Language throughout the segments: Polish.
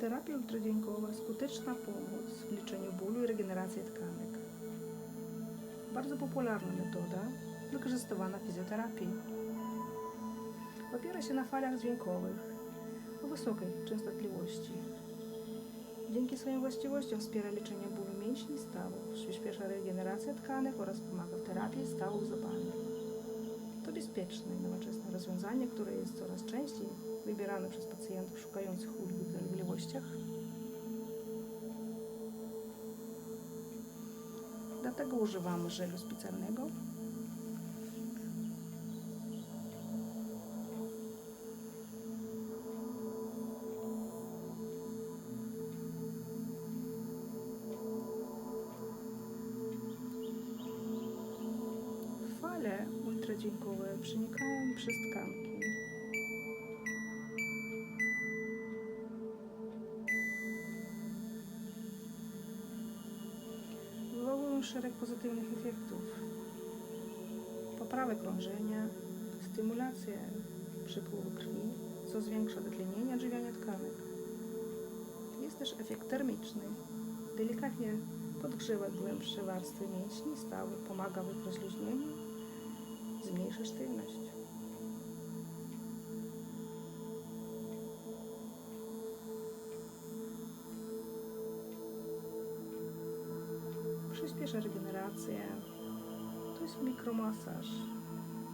Terapia ultradźwiękowa skuteczna pomoc w leczeniu bólu i regeneracji tkanek. Bardzo popularna metoda wykorzystywana w fizjoterapii. Opiera się na falach dźwiękowych o wysokiej częstotliwości. Dzięki swoim właściwościom wspiera leczenie bólu mięśni i stawów, przyspiesza regenerację tkanek oraz pomaga w terapii stawów zapalnych. To bezpieczne i nowoczesne rozwiązanie, które jest coraz częściej wybierane przez pacjentów szukających ulgi w dolegliwościach. Dlatego używamy żelu specjalnego. Fale ultradźwiękowe przenikają przez tkanki. Wywołują szereg pozytywnych efektów. Poprawę krążenia, stymulację przepływu krwi, co zwiększa dotlenienie odżywiania tkanek. Jest też efekt termiczny. Delikatnie podgrzewa głębsze warstwy mięśni stawy, pomaga w ich rozluźnieniu, zmniejsza sztywność. Przyspiesza regenerację. To jest mikromasaż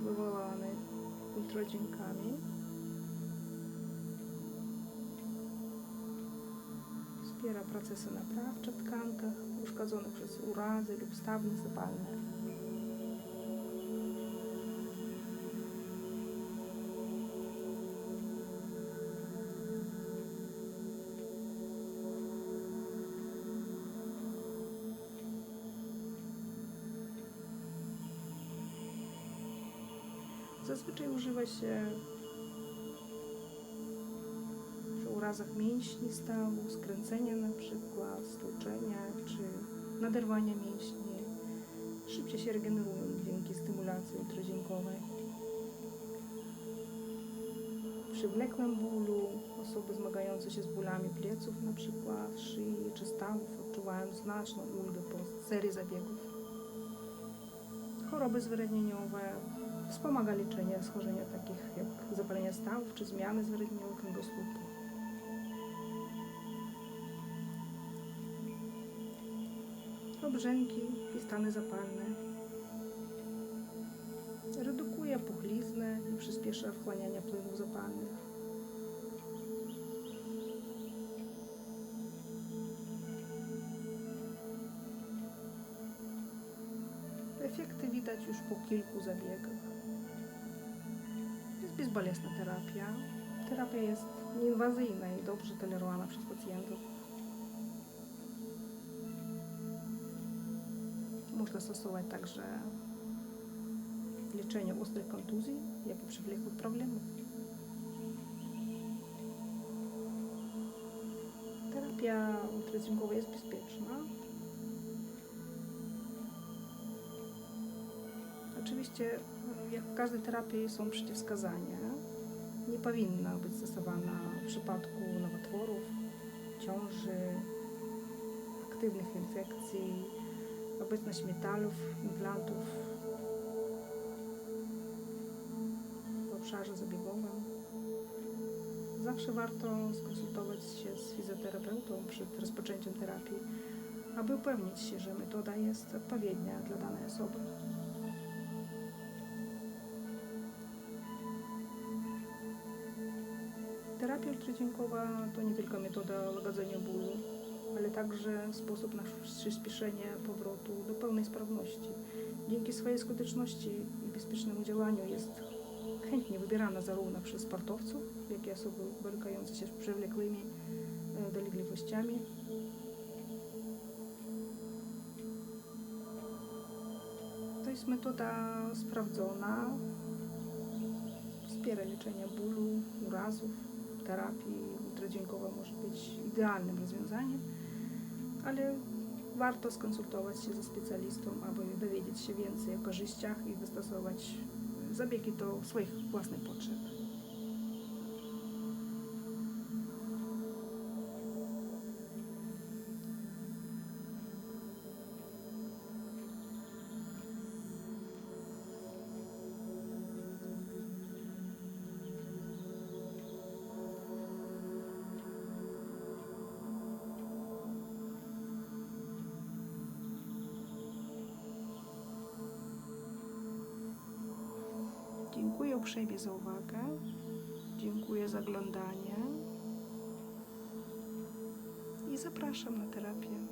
wywołany ultradźwiękami. Wspiera procesy naprawcze w tkankach uszkodzonych przez urazy lub stawnie zapalne. Zazwyczaj używa się przy urazach mięśni stawu, skręcenia na przykład, stłuczenia czy naderwania mięśni. Szybciej się regenerują dzięki stymulacji ultradźwiękowej. Przy wlekłym bólu osoby zmagające się z bólami pleców na przykład, szyi czy stawów odczuwają znaczną ulgę po serii zabiegów. Choroby zwyrodnieniowe wspomaga leczenie schorzenia takich jak zapalenie stawów czy zmiany zwyrodnieniowe kręgosłupu. Obrzęki i stany zapalne. Redukuje puchliznę i przyspiesza wchłanianie płynów zapalnych. Efekty widać już po kilku zabiegach. Jest bezbolesna terapia. Terapia jest nieinwazyjna i dobrze tolerowana przez pacjentów. Można stosować także ostrych kontuzji, jak i przewlekłych problemów. Terapia ultradźwiękowa jest bezpieczna. Oczywiście, jak w każdej terapii są przeciwwskazania. Nie powinna być stosowana w przypadku nowotworów, ciąży, aktywnych infekcji, obecność metalów, implantów w obszarze zabiegowym. Zawsze warto skonsultować się z fizjoterapeutą przed rozpoczęciem terapii, aby upewnić się, że metoda jest odpowiednia dla danej osoby. Terapia ultradźwiękowa to nie tylko metoda łagodzenia bólu, ale także sposób na przyspieszenie powrotu do pełnej sprawności. Dzięki swojej skuteczności i bezpiecznemu działaniu jest chętnie wybierana zarówno przez sportowców, jak i osoby borykające się z przewlekłymi e, dolegliwościami. To jest metoda sprawdzona, wspiera leczenie bólu, urazów, terapii ultradźwiękowa może być idealnym rozwiązaniem, ale warto skonsultować się ze specjalistą, aby dowiedzieć się więcej o korzyściach i dostosować zabiegi do swoich własnych potrzeb. Uprzejmie za uwagę. Dziękuję za oglądanie. I zapraszam na terapię.